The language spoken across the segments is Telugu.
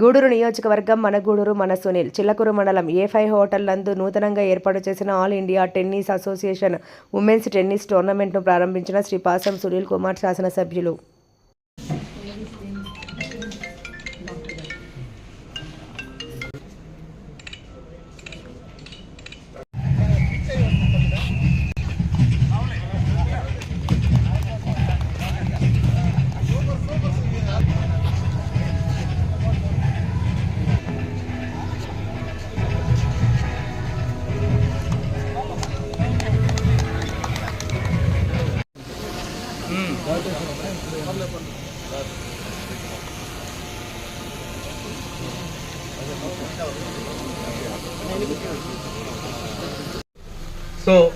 గూడూరు నియోజకవర్గం మన గూడూరు మన సునీల్. చిల్లకూరు మండలం ఏ ఫైవ్ హోటల్ నందు నూతనంగా ఏర్పాటు చేసిన all India tennis association women's tennis టోర్నమెంట్ను ప్రారంభించిన శ్రీ పాసం సునీల్ కుమార్ శాసనసభ్యులు. So,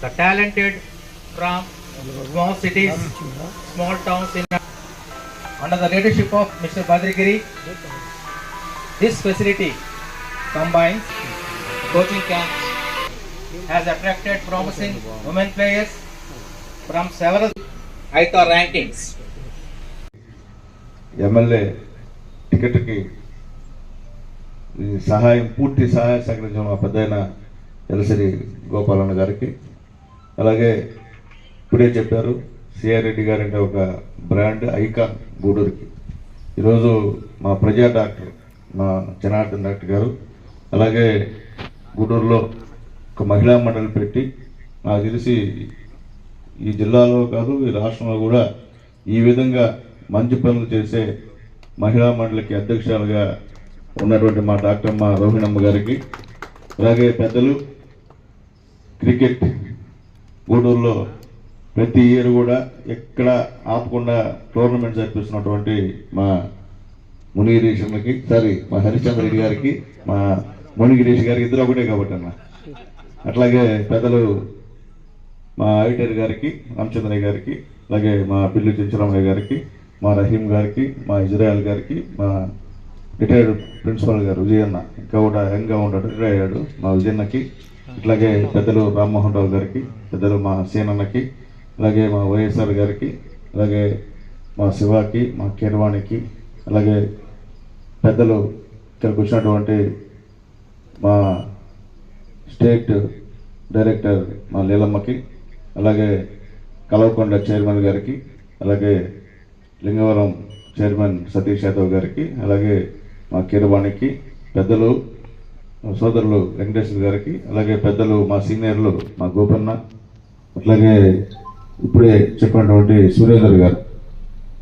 the talented from small cities, small towns in under the leadership of Mr. Badrigiri, this facility combines coaching camps, has attracted promising women players from several ITA rankings. MLA టికెట్కి సహాయం పూర్తి సహాయం సేకరించిన మా పెద్దయిన ఎలసిరి గోపాలన్న గారికి. అలాగే ఇప్పుడే చెప్పారు సిఆర్ రెడ్డి గారు అంటే ఒక బ్రాండ్ ఐకాన్ గూడూరుకి. ఈరోజు మా ప్రజా డాక్టర్ మా జనార్దన్ డాక్టర్ గారు అలాగే గూడూరులో ఒక మహిళా మండలి పెట్టి నాకు తెలిసి ఈ జిల్లాలో కాదు ఈ రాష్ట్రంలో కూడా ఈ విధంగా మంచి పనులు చేసే మహిళా మండలికి అధ్యక్షురాలుగా ఉన్నటువంటి మా డాక్టర్ మా రోహిణమ్మ గారికి అలాగే పెద్దలు క్రికెట్ గూడూరులో ప్రతి ఇయర్ కూడా ఎక్కడ ఆపకుండా టోర్నమెంట్ జరిపిస్తున్నటువంటి మా మునిగిరీషన్లకి సారీ మా హరిశ్చంద్ర రెడ్డి గారికి మా మునిగిరీష్ గారికి ఇద్దరు ఒకటే కాబట్టి అన్న. అట్లాగే పెద్దలు మా ఐటర్ గారికి రామచంద్రయ్య గారికి అలాగే మా పిల్లి చెంచరామయ్య గారికి మా రహీం గారికి మా ఇజ్రాయల్ గారికి మా రిటైర్డ్ ప్రిన్సిపల్ గారు విజయన్న. ఇంకా కూడా యంగ్గా ఉంటాడు రిటైర్ అయ్యాడు. మా విజయన్నకి ఇట్లాగే పెద్దలు రామ్మోహన్ రావు గారికి పెద్దలు మా సీనన్నకి అలాగే మా వైఎస్ఆర్ గారికి అలాగే మా శివాకి మా కీర్వాణికి అలాగే పెద్దలు ఇక్కడికి వచ్చినటువంటి మా స్టేట్ డైరెక్టర్ మా లీలమ్మకి అలాగే కలవకొండ చైర్మన్ గారికి అలాగే లింగవరం చైర్మన్ సతీష్ యాదవ్ గారికి అలాగే మా కీరవాణికి పెద్దలు సోదరులు వెంకటేశ్వర గారికి అలాగే పెద్దలు మా సీనియర్లు మా గోపన్న అట్లాగే ఇప్పుడే చెప్పినటువంటి సూర్యేందర్ గారు.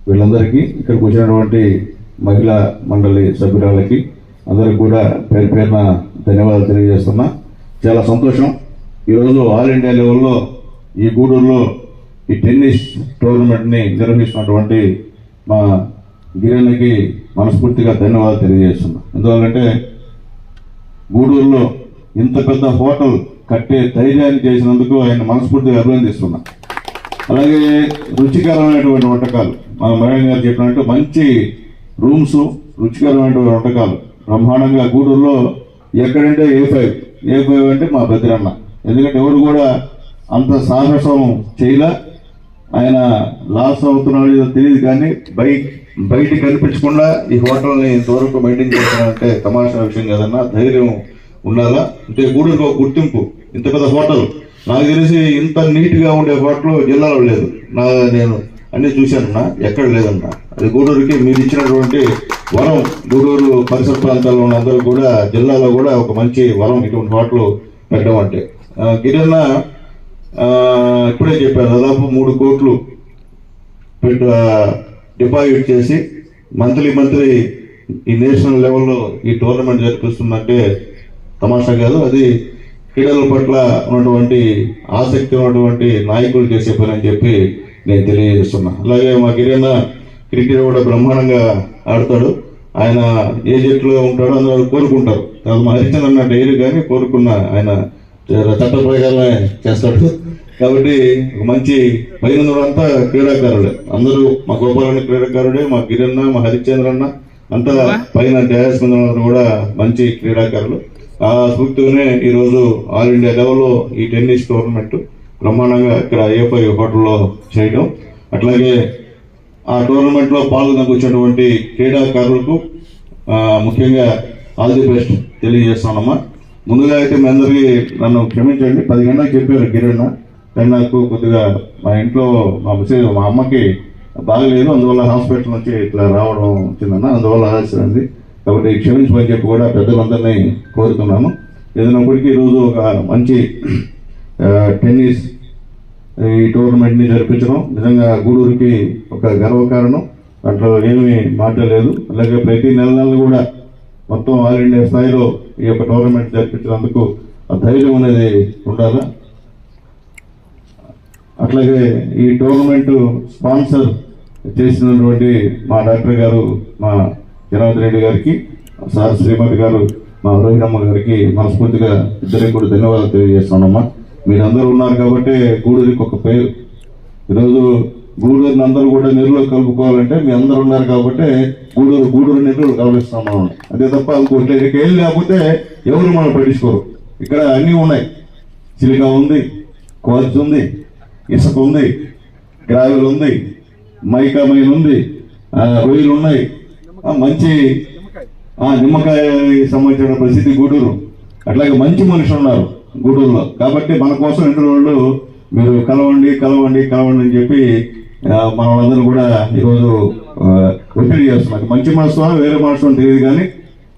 వీళ్ళందరికీ ఇక్కడికి వచ్చినటువంటి మహిళా మండలి సభ్యురాలకి అందరికి కూడా పేరు పేరున ధన్యవాదాలు తెలియజేస్తున్నా. చాలా సంతోషం. ఈరోజు ఆల్ ఇండియా లెవెల్లో ఈ గూడూరులో ఈ టెన్నిస్ టోర్నమెంట్ని నిర్వహిస్తున్నటువంటి మా గిరణ్కి మనస్ఫూర్తిగా ధన్యవాదాలు తెలియజేస్తున్నాం. ఎందువల్లంటే గూడూరులో ఇంత పెద్ద హోటల్ కట్టే ధైర్యాన్ని చేసినందుకు ఆయన మనస్ఫూర్తిగా అభినందిస్తున్నా. అలాగే రుచికరమైనటువంటి వంటకాలు. మన మహిళ గారు చెప్పినట్టు మంచి రూమ్స్ రుచికరమైనటువంటి వంటకాలు. బ్రహ్మాండంగా గూడూరులో ఎక్కడంటే ఏ ఫైవ్. ఏ ఫైవ్ అంటే మా బద్రన్న ఎందుకంటే ఎవరు కూడా అంత సాహసం చేయలే. ఆయన లాస్ అవుతున్నాడు ఏదో తెలియదు కానీ బైక్ బయట కనిపించకుండా ఈ హోటల్ని ఇంతవరకు మెయింటైన్ చేస్తానంటే తమాషా విషయం కదన్నా ధైర్యం ఉండాలా? అంటే గూడూరులో ఒక గుర్తింపు. ఇంత పెద్ద హోటల్. నాకు తెలిసి ఇంత నీట్గా ఉండే హోటల్ జిల్లాలో లేదు. నా నేను అన్ని చూశానన్నా ఎక్కడ లేదన్నా. అది గూడూరుకి మీరు ఇచ్చినటువంటి వరం. గూడూరు పరిసర ప్రాంతాల్లో ఉన్న అందరూ కూడా జిల్లాలో కూడా ఒక మంచి వరం ఇటువంటి హోటల్ పెట్టడం అంటే. ఆ, ఇప్పుడే చెప్పారు దాదాపు మూడు కోట్లు డిపాజిట్ చేసి మంత్లీ మంత్లీ ఈ నేషనల్ లెవెల్లో ఈ టోర్నమెంట్ జరిపిస్తుందంటే తమాషా కాదు అది క్రీడల పట్ల ఉన్నటువంటి ఆసక్తి ఉన్నటువంటి నాయకులు చేసే పని అని చెప్పి నేను తెలియజేస్తున్నా. అలాగే మా గిరిన్న క్రికెట్ కూడా బ్రహ్మాండంగా ఆడతాడు. ఆయన ఏ జట్టులో ఉంటాడో అందరూ కోరుకుంటారు. అది మా హరిచంద్ర అన్న డైరీ కానీ కోరుకున్న ఆయన చట్ట ప్రకారమే చేస్తాడు. కాబట్టి ఒక మంచి పైన అంతా క్రీడాకారుడే. అందరూ మా గోపాలన్న క్రీడాకారుడే మా గిరన్న మా హరిచంద్ర అన్న అంతా పైన డ్యాస్ మీద కూడా మంచి క్రీడాకారులు. ఆ స్ఫూర్తిగానే ఈ రోజు ఆల్ ఇండియా లెవెల్లో ఈ టెన్నిస్ టోర్నమెంట్ బ్రహ్మాండంగా ఇక్కడ ఏపై హోటల్లో చేయడం. అట్లాగే ఆ టోర్నమెంట్లో పాల్గొనకు వచ్చినటువంటి క్రీడాకారులకు ముఖ్యంగా ఆల్ ది బెస్ట్ తెలియజేస్తానమ్మా. ముందుగా అయితే మీ అందరికీ నన్ను క్షమించండి. పది గంటలకు చెప్పారు కిరణ్. కానీ నాకు కొద్దిగా మా ఇంట్లో మా మిసేజ్ మా అమ్మకి బాగలేదు. అందువల్ల హాస్పిటల్ నుంచి ఇట్లా రావడం వచ్చిందన్న. అందువల్ల ఆలస్యం కాబట్టి క్షమించమని చెప్పి కూడా పెద్దలందరినీ కోరుతున్నాను. ఏదైనప్పటికీ ఈరోజు ఒక మంచి టెన్నిస్ ఈ టోర్నమెంట్ని జరిపించడం నిజంగా గూడూరుకి ఒక గర్వకారణం. దాంట్లో ఏమీ మాట లేదు. అలాగే ప్రతి నెల నెల కూడా మొత్తం ఆల్ ఇండియా స్థాయిలో ఈ యొక్క టోర్నమెంట్ జరిపించినందుకు ఆ ధైర్యం అనేది ఉండాలా? అట్లాగే ఈ టోర్నమెంట్ స్పాన్సర్ చేసినటువంటి మా డాక్టర్ గారు మా జనార్దన్ రెడ్డి గారికి సార్ శ్రీమతి గారు మా రోహిణమ్మ గారికి మనస్ఫూర్తిగా ఇద్దరికి కూడా ధన్యవాదాలు తెలియజేస్తున్నామ్మా మీరందరూ ఉన్నారు కాబట్టి గూడూరికి ఒక పేరు. ఈరోజు గూడూరుని అందరూ కూడా నీరులో కలుపుకోవాలంటే మీ అందరు ఉన్నారు కాబట్టి గూడూరు గూడూరు నీరులో కలుపిస్తాం మనం. అదే తప్ప ఇంకోటి వెళ్ళి లేకపోతే ఎవరు మనం పట్టించుకోరు. ఇక్కడ అన్నీ ఉన్నాయి. చిలిక ఉంది కోచ్ ఉంది ఇసుక ఉంది గ్రావెల్ ఉంది మైకా మైన్ ఉంది రొయ్యలు ఉన్నాయి. మంచి నిమ్మకాయ సంబంధించిన ప్రసిద్ధి గూడూరు. అట్లాగే మంచి మనుషులు ఉన్నారు గూడూరులో. కాబట్టి మన కోసం ఇంటి వాళ్ళు మీరు కలవండి కలవండి కలవండి అని చెప్పి ఆ, మన కూడా ఈరోజు ఆ, ఒత్తిడి చేస్తున్నారు మంచి మనసు వేరే మనసు తెలియదు కానీ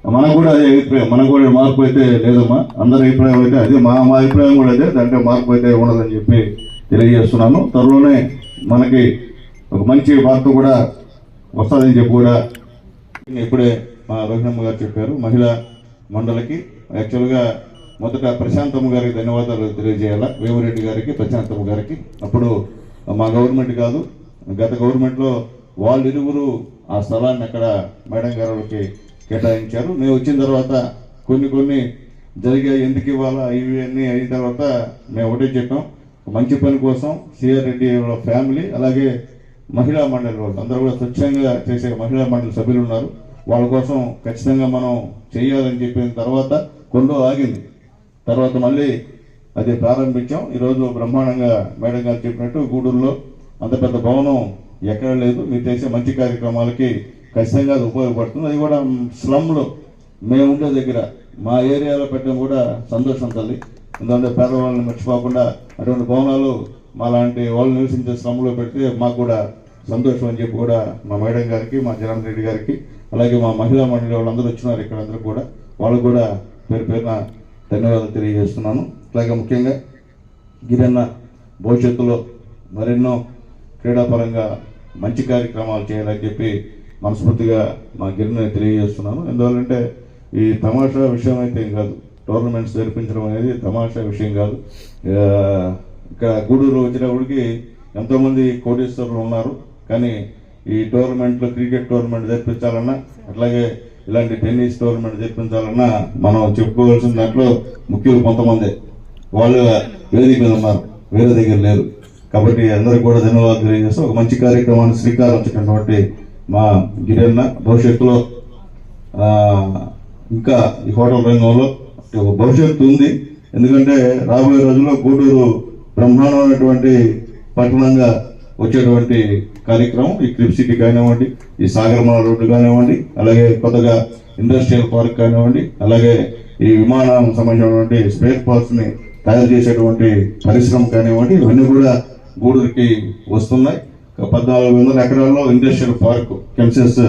మనకు కూడా అదే అభిప్రాయం. మనకు కూడా మార్పు అయితే లేదమ్మా. అందరి అభిప్రాయం అయితే అదే. మా మా అభిప్రాయం కూడా అదే. దాంట్లో మార్పు అయితే ఉండదని చెప్పి తెలియజేస్తున్నాను. త్వరలోనే మనకి ఒక మంచి వార్త కూడా వస్తుందని చెప్పి కూడా ఇప్పుడే మా రోహిణమ్మ గారు చెప్పారు. మహిళా మండలికి యాక్చువల్గా మొదట ప్రశాంతమ్మ గారికి ధన్యవాదాలు తెలియజేయాలా? వేమిరెడ్డి గారికి ప్రశాంతమ్మ గారికి. అప్పుడు మా గవర్నమెంట్ కాదు గత గవర్నమెంట్లో వాళ్ళు ఇరువురు ఆ స్థలాన్ని అక్కడ మేడం గారులకి కేటాయించారు. నేను వచ్చిన తర్వాత కొన్ని కొన్ని జరిగే ఎందుకు ఇవ్వాలా ఇవి అన్నీ అయిన తర్వాత మేము ఒకటే చెప్పాం. మంచి పని కోసం సిఆర్ రెడ్డి వాళ్ళ ఫ్యామిలీ అలాగే మహిళా మండలి వాళ్ళు అందరూ కూడా స్వచ్ఛంగా చేసే మహిళా మండలి సభ్యులు ఉన్నారు. వాళ్ళ కోసం ఖచ్చితంగా మనం చేయాలని చెప్పిన తర్వాత కొండో ఆగింది. తర్వాత మళ్ళీ అది ప్రారంభించాం. ఈరోజు బ్రహ్మాండంగా మేడం గారు చెప్పినట్టు గూడూరులో అంత పెద్ద భవనం ఎక్కడ లేదు. మీరు చేసే మంచి కార్యక్రమాలకి ఖచ్చితంగా అది ఉపయోగపడుతుంది. అది కూడా స్లమ్లో. మేము ఉండే దగ్గర. మా ఏరియాలో పెట్టడం కూడా సంతోషం తల్లి. ఎందుకంటే పేదవాళ్ళని మర్చిపోకుండా అటువంటి భవనాలు మా లాంటి వాళ్ళు నివసించే స్లమ్లో పెడితే మాకు కూడా సంతోషం అని చెప్పి కూడా మా మేడం గారికి మా జగన్ రెడ్డి గారికి అలాగే మా మహిళా మండలి వాళ్ళందరూ వచ్చినారు ఇక్కడ అందరూ కూడా. వాళ్ళకు కూడా పేరు పేరున ధన్యవాదాలు తెలియజేస్తున్నాను. అలాగే ముఖ్యంగా గిరన్న భవిష్యత్తులో మరెన్నో క్రీడాపరంగా మంచి కార్యక్రమాలు చేయాలని చెప్పి మనస్ఫూర్తిగా మా గిరిని తెలియజేస్తున్నాను. ఎందువల్లంటే ఈ తమాషా విషయం అయితే ఏం కాదు. టోర్నమెంట్స్ జరిపించడం అనేది తమాషా విషయం కాదు. ఆ, ఇక్కడ గూడూరు వచ్చినప్పటికి ఎంతోమంది కోటీశ్వరులు ఉన్నారు. కానీ ఈ టోర్నమెంట్లో క్రికెట్ టోర్నమెంట్ జరిపించాలన్నా అట్లాగే ఇలాంటి టెన్నిస్ టోర్నమెంట్ జరిపించాలన్నా మనం చెప్పుకోవాల్సిన దాంట్లో ముఖ్యులు కొంతమంది. వాళ్ళు వేదిక మీద ఉన్నారు. వేరే దగ్గర లేరు. కాబట్టి అందరూ కూడా ధన్యవాదాలు తెలియజేస్తూ ఒక మంచి కార్యక్రమాన్ని శ్రీకారం చుట్టినటువంటి మా గిరన్న భవిష్యత్తులో ఇంకా ఈ హోటల్ రంగంలో ఒక భవిష్యత్తు ఉంది. ఎందుకంటే రాబోయే రోజుల్లో గూడూరు బ్రహ్మాండమైనటువంటి పట్టణంగా వచ్చేటువంటి కార్యక్రమం ఈ క్రిప్ సిటీ కానివ్వండి ఈ సాగరమాల రోడ్డు కానివ్వండి అలాగే కొత్తగా ఇండస్ట్రియల్ పార్క్ కానివ్వండి అలాగే ఈ విమానం సంబంధించినటువంటి స్పేర్ పార్క్స్ని తయారు చేసేటువంటి పరిశ్రమ కానివ్వండి ఇవన్నీ కూడా గూడూరుకి వస్తున్నాయి. పద్నాలుగు వందల ఎకరాల్లో ఇండస్ట్రియల్ పార్క్ కెన్సెస్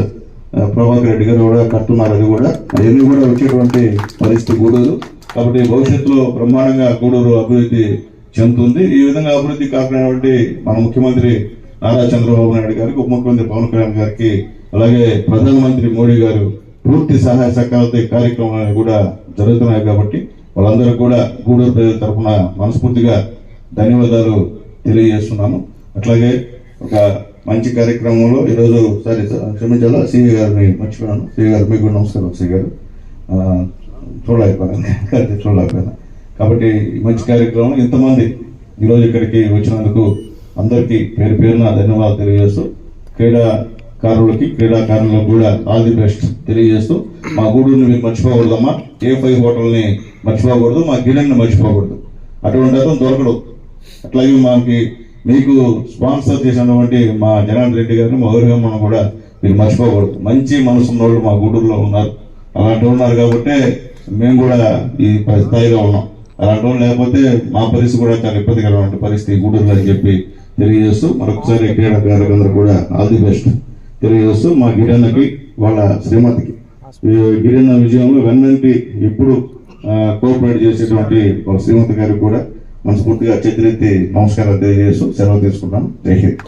ప్రభాకర్ రెడ్డి గారు కూడా కట్టున్నారు అది కూడా. అవన్నీ కూడా వచ్చేటువంటి పరిస్థితి గూడూరు కాబట్టి భవిష్యత్తులో బ్రహ్మాండంగా గూడూరు అభివృద్ధి చెందుతుంది. ఈ విధంగా అభివృద్ధి కాకపోయినటువంటి మన ముఖ్యమంత్రి నారా చంద్రబాబు నాయుడు గారికి ఉప ముఖ్యమంత్రి పవన్ కళ్యాణ్ గారికి అలాగే ప్రధానమంత్రి మోడీ గారు పూర్తి సహాయ సహకారాలతో ఈ కార్యక్రమాలు కూడా జరుగుతున్నాయి కాబట్టి వాళ్ళందరూ కూడా గూడూరు ప్రజల తరఫున మనస్ఫూర్తిగా ధన్యవాదాలు తెలియజేస్తున్నాను అట్లాగే ఒక మంచి కార్యక్రమంలో ఈరోజు సరే క్షమించాలా? సివి గారిని మర్చిపోయాను. సివి గారు మీకు కూడా నమస్కారం సివి గారు. చూడలేకపోయాను. చూడలేకపోయాను. కాబట్టి ఈ మంచి కార్యక్రమం ఇంతమంది ఈరోజు ఇక్కడికి వచ్చినందుకు అందరికీ పేరు పేరున ధన్యవాదాలు తెలియజేస్తూ క్రీడాకారులకి క్రీడాకారులకు కూడా ఆల్ ది బెస్ట్ తెలియజేస్తూ మా గూడూరుని మీరు మర్చిపోకూడదమ్మా. ఏ ఫైవ్ హోటల్ని మర్చిపోకూడదు మా గిరణ్ని మర్చిపోకూడదు. అటువంటి అతను దొరకడు. అట్లాగే మాకి మీకు స్పాన్సర్ చేసినటువంటి మా జగన్ రెడ్డి గారిని మా ఊరిగమ్మను కూడా మీరు మర్చిపోకూడదు. మంచి మనసు వాళ్ళు మా గూడూరులో ఉన్నారు. అలాంటి ఉన్నారు కాబట్టి మేము కూడా ఈ స్థాయిలో ఉన్నాం. అలాంటి లేకపోతే మా పరిస్థితి కూడా చాలా ఇబ్బందికరమైన పరిస్థితి గూడూరులో అని చెప్పి తెలియజేస్తూ మరొకసారి క్రీడాకారులందరూ కూడా ఆల్ ది బెస్ట్. తెలియజేస్తూ మా గిరణకి వాళ్ళ శ్రీమతికి. ఈ గిరిజన విజయంలో వెన్నంటి ఇప్పుడు కోఆపరేట్ చేసేటువంటి శ్రీమంత్ శ్రీమతి గారికి కూడా మనస్ఫూర్తిగా చేతులెత్తి నమస్కారం తెలియజేస్తూ సెలవు తీసుకున్నాను జై హింద్.